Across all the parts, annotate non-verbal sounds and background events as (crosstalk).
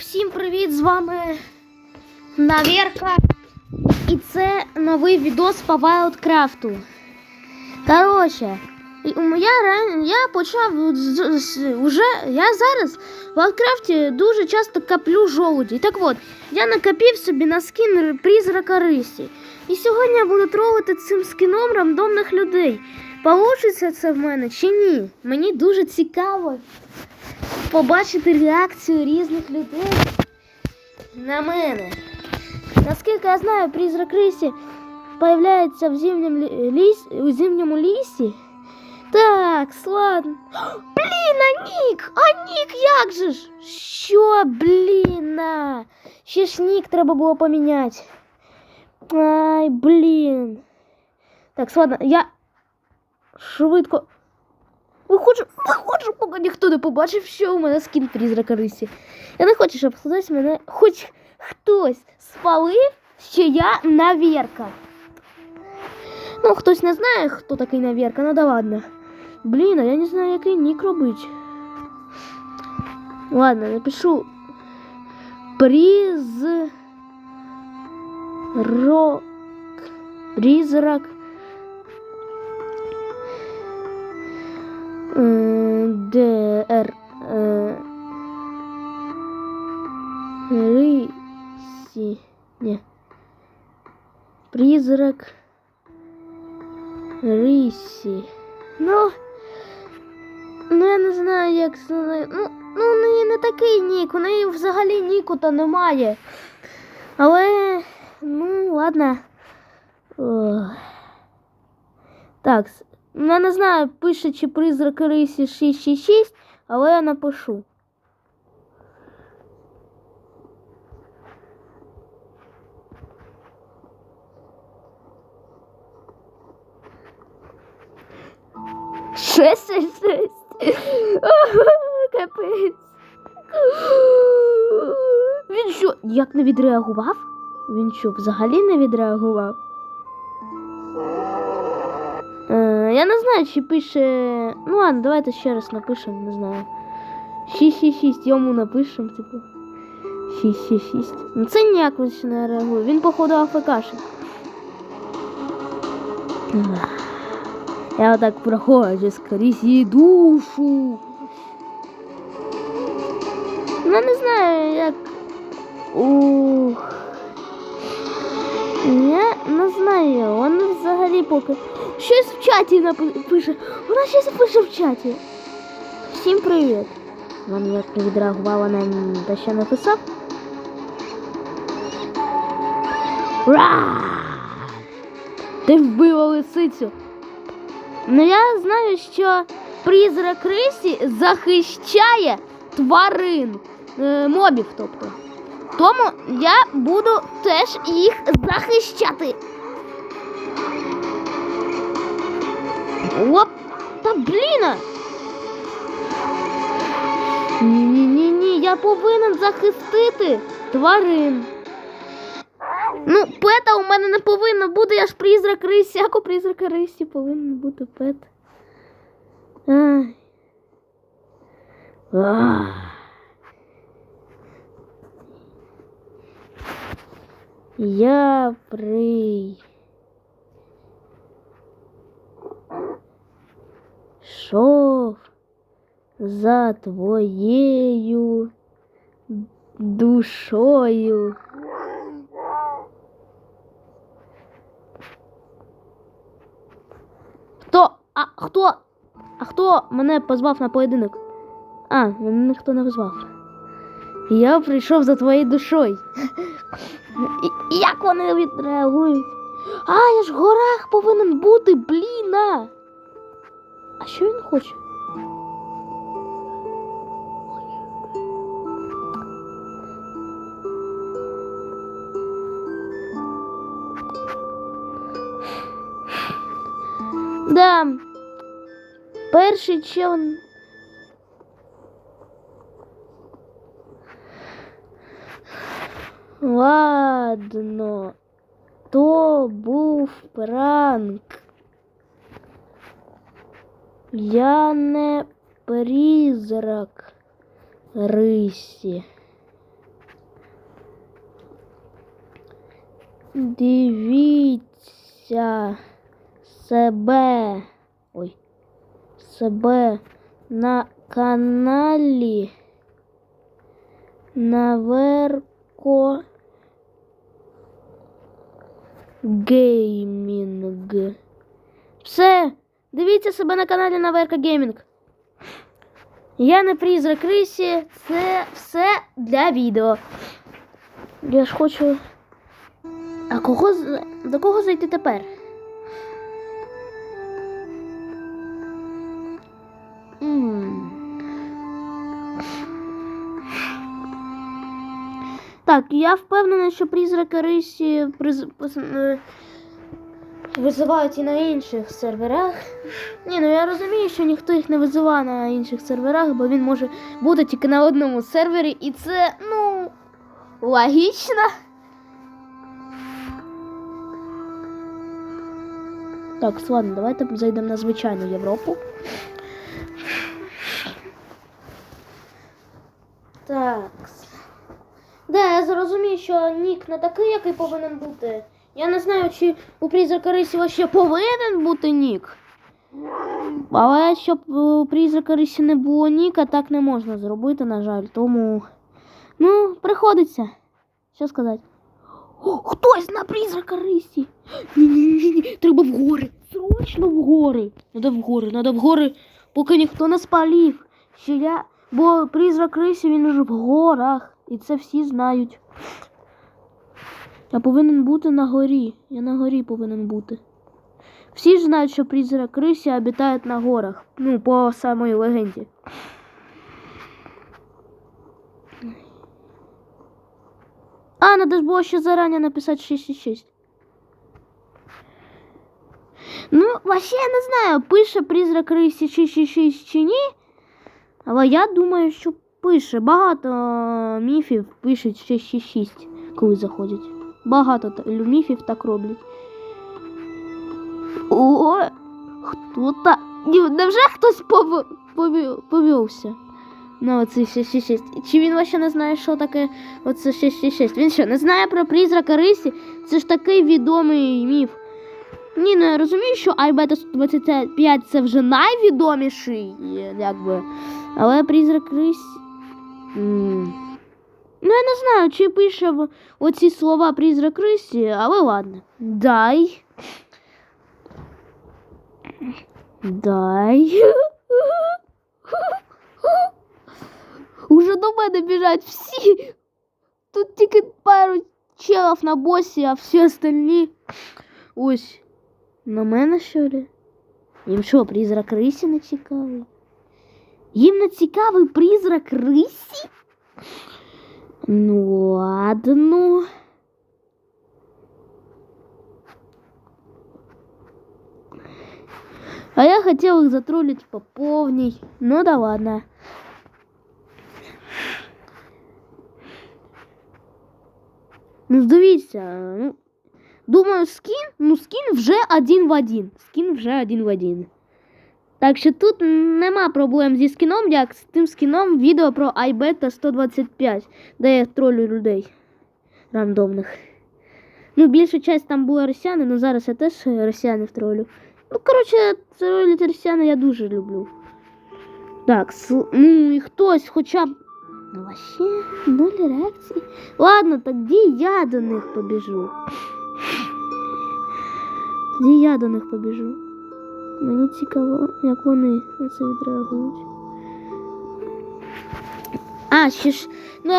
Всім привіт! З вами Наверка. І це новий відос по Вайлдкрафту. Коротше, я, я почав уже. Я зараз в Вайлдкрафті дуже часто коплю жолуді. Так от, я накопив собі на скін призрака Рисі. І сьогодні я буду тролити цим скіном рандомних людей. Получиться це в мене чи ні? Мені дуже цікаво побачити реакцію різних людей на мене. Наскільки я знаю, призрак Рисі появляється в зимньому лі- ліс... у зимньому лісі. Так, ладно. (gasps) Блін, а Нік! А Нік як же ж? Що, блін? а? Ще ж Нік треба було поміняти. Ай, блін. Так, ладно, я швидко Виходжу, виходжу, Поки ніхто не побачив, що у мене скін призрака Рисі. Я не хочу, щоб хтось мене, хоч хтось спалив, що я наверка. Ну, хтось не знає, хто такий наверка, ну да ладно. Блін, а я не знаю, який нік робить. Ладно, напишу приз рок призрак ДР е, Рисі. Ні. Призрак Рисі. Ну, ну я не знаю, як це. Ну, ну, у не такий нік, у неї взагалі ніку то немає. Але, ну, ладно. Ох. Так, я не знаю, пише чи призрак Рисі 666, але я напишу. Шесть, шесть, шесть. (laughs) Капець. Він що, як не відреагував? Він що, взагалі не відреагував? Я не знаю, чи пише. Ну ладно, давайте ще раз напишемо, не знаю. 666 йому напишемо, типу. 666. Ну це ніяк не реагує. Він, походу, АФКший. Ах. Я отак проходжу скрізь її душу. Ну, не знаю, як. Ух. Я взагалі поки. Щось в чаті напи- пише. Вона щось пише в чаті. Всім привіт. Вона ніяк не відреагувала на те, що написав. Ра! Ти вбила лисицю. Ну я знаю, що призрак Рисі захищає тварин, е, мобів, тобто. Тому я буду теж їх захищати. Оп, та бліна. Ні, ні, ні, ні, я повинен захистити тварин. Ну, пета у мене не повинно бути, я ж призрак рисі. Як у призрака рисі повинен бути пет. Ай. Я при. Шов за твоєю душою. Хто? А хто? А хто мене позвав на поєдинок? А, мене ніхто не позвав. Я прийшов за твоєю душою. І як вони відреагують? А, я ж в горах повинен бути, бліна. А що він хоче? Да. Перший чел. Ладно. То був пранк. Я не призрак рисі. Дивіться себе. Ой, себе на каналі Наверко Геймінг. Все. Дивіться себе на каналі Наверка Геймінг. Я не призрак Рисі. Це все для відео. Я ж хочу. А кого до кого зайти тепер? Так, я впевнена, що призраки Рисі приз... визивають і на інших серверах. Ні, ну я розумію, що ніхто їх не визиває на інших серверах, бо він може бути тільки на одному сервері, і це, ну, логічно. Так, ладно, давайте зайдемо на звичайну Європу. Так. Да, я зрозумію, що нік не такий, який повинен бути. Я не знаю, чи у призрака Рисі ще повинен бути нік. Але щоб у призрака Рисі не було ніка, так не можна зробити, на жаль. Тому. Ну, приходиться. Що сказати? О, хтось на призрака Рисі. Ні-ні-ні, треба в гори. Срочно в гори. Надо в гори, надо в гори, поки ніхто не спалів. Що я. Бо призрак Рисі він ж в горах. І це всі знають. Я повинен бути на горі. Я на горі повинен бути. Всі ж знають, що призрак Рисі обітає на горах. Ну, по самій легенді. А, надо ж було ще зарані написати 666. Ну, вообще я не знаю, пише призрак Рисі 666 чи ні. Але я думаю, що пише. Багато міфів пишуть 666, коли заходять. Багато та- міфів так роблять. О, хто та. Невже хтось пов... повів... повівся? на оцей 666. Чи він вообще не знає, що таке оце 666? Він що, не знає про призрака Рисі? Це ж такий відомий міф. Ні, ну я розумію, що iBeta 125 це вже найвідоміший, е, якби. Але призрак Рисі. Ну, я не знаю, чи пише оці слова призрак Рисі, але ладно. Дай. Дай. Уже до мене біжать всі. Тут тільки пару челов на босі, а всі остальні. Ось. На мене що ли? Їм що, призрак Рисі не цікавий? Їм не цікавий призрак Рисі? Ну ладно. А я хотел их затроллить по повній. Ну да ладно. Ну, дивіться, ну, думаю, скін, ну, скін вже один в один. Скін вже один в один. Так що тут нема проблем зі скіном, як з тим скіном відео про iBeta 125, де я тролю людей рандомних. Ну, більша часть там була росіяни, але зараз я теж росіянів тролю. Ну, коротше, тролити росіяни я дуже люблю. Так, ну і хтось хоча б. Ну, вообще, нуль реакції. Ладно, тоді я до них побіжу. Тоді я до них побіжу. Мені цікаво, як вони на це відреагують. А, ще ж ну,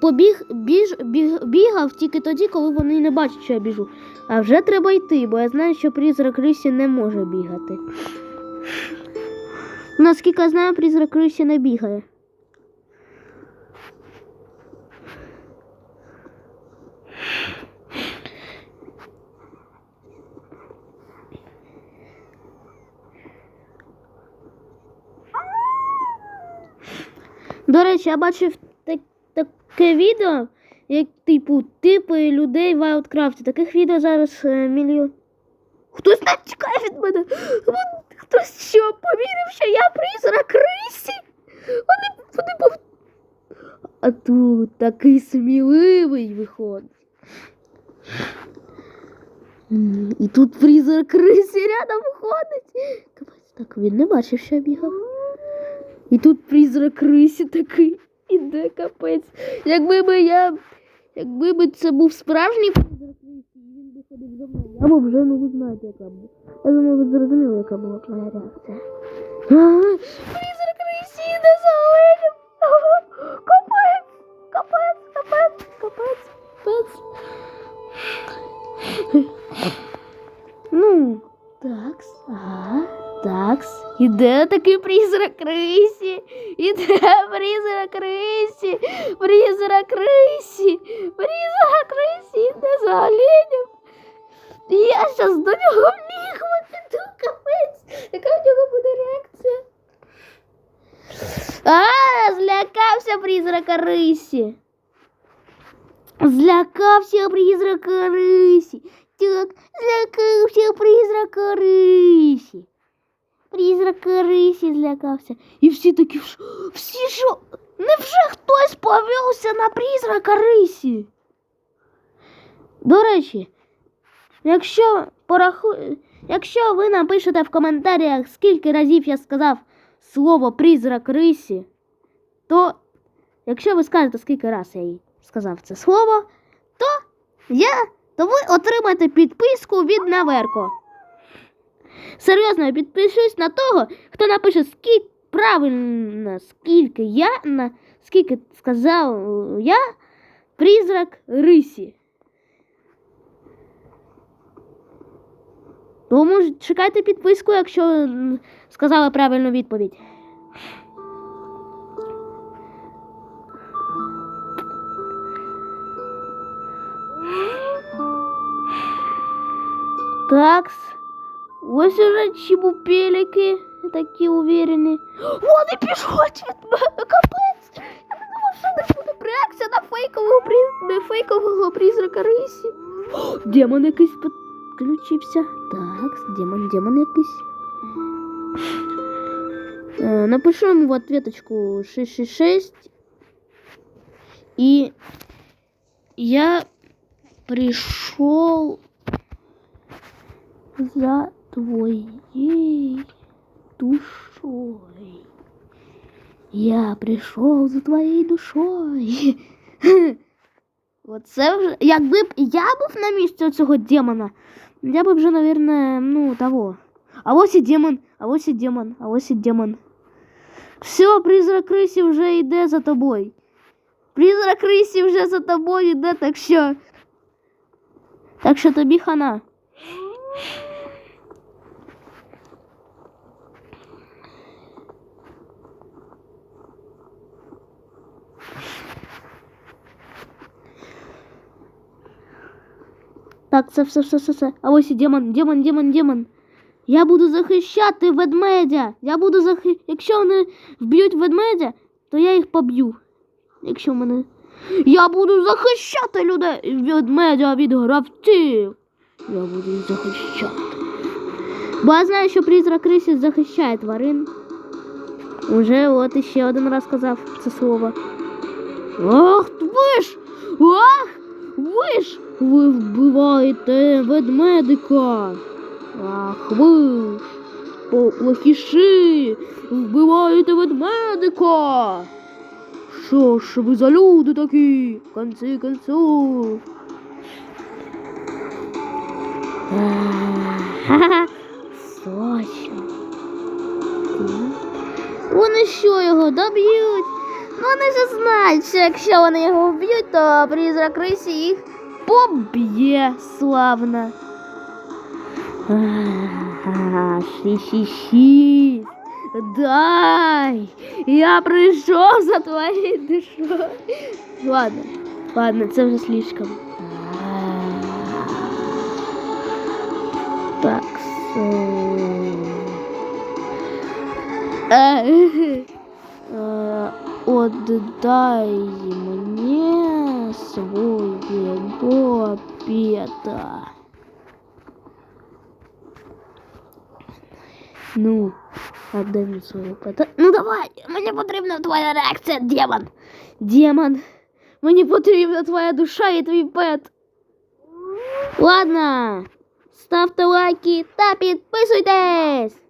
побіг, біж, біг, бігав тільки тоді, коли вони не бачать, що я біжу. А вже треба йти, бо я знаю, що призрак Рисі не може бігати. Наскільки я знаю, призрак Рисі не бігає. До речі, я бачив так, таке відео, як типу типи людей в Wildcraft. Таких відео зараз е, мільйон. Хтось не тікає від мене. Хтось що повірив, що я призрак Рисі. Вони, вони пов... А тут такий сміливий виходить. І тут призрак крисі рядом ходить. Так він не бачив, що я бігав. І тут призрак Рисі такий. Іде капець. Якби би я. Якби би це був справжній призрак Рисі, він би ходив за мною. Або вже ну ви знаєте, яка була. Я думаю, ви зрозуміли, яка була моя реакція. такс. Іде такий призрак крисі. Іде призрак крисі. Призрак крисі. Призрак крисі. Іде за оленем. І я щас до нього бігла, піду капець. Яка в нього буде реакція? А, злякався призрака рисі. Злякався призрака рисі. Так, злякався призрака рисі. Призрака рисі злякався. І всі такі, всі що? Невже хтось повівся на призрака рисі? До речі, якщо пораху... якщо ви напишете в коментарях, скільки разів я сказав слово призрак рисі, то якщо ви скажете, скільки раз я їй сказав це слово, то я то ви отримаєте підписку від Наверко. Серйозно, підпишусь на того, хто напише скільки правильно, скільки я на скільки сказав я призрак рисі. Тому чекайте підписку, якщо м, сказали правильну відповідь. Такс. Ось уже чебупелики такі уверені. Вони пішуть від мене, капець. Я не думав, що не буде реакція на фейкового, на фейкового призрака рисі. О, демон якийсь підключився. Так, демон, демон якийсь. Е, Напишу йому в ответочку 666. И я пришел за твоей душой. Я прийшов за твоєю душою. (laughs) Оце вже. Якби б я був на місці цього демона, я би вже, наверное, ну, того. А ось і демон, а ось і демон, а ось і демон. Все, призрак крисі вже йде за тобою. Призрак крисі вже за тобою йде, так що. Так що тобі хана. Так, це все, все, все, все. А ось і демон, демон, демон, демон. Я буду захищати ведмедя. Я буду захи... Якщо вони вб'ють ведмедя, то я їх поб'ю. Якщо мене. Я буду захищати людей ведмедя від гравців. Я буду їх захищати. Бо я знаю, що призрак рисі захищає тварин. Уже от іще один раз сказав це слово. Ах, ви ж! Ах! Ви ж! Ви вбиваєте ведмедика. Ах, ви! Поплохіші! Вбиваєте ведмедика! Що ж ви за люди такі? В конці концов. Точно. Вони що його доб'ють? Ну, Вони ж знають, що якщо вони його вб'ють, то призрак рисі їх поб'є славно. Ага, ші-ші-ші. Дай! Я прийшов за твоєю душою. Ладно, ладно, це вже слишком. Так. Е, е, Отдай мне своего пета. Ну, отдай мне своего пета. Ну давай, мені потрібна твоя реакція, демон. Демон. Мені потрібна твоя душа і твій пет. Ладно. ставте лайки та підписуйтесь!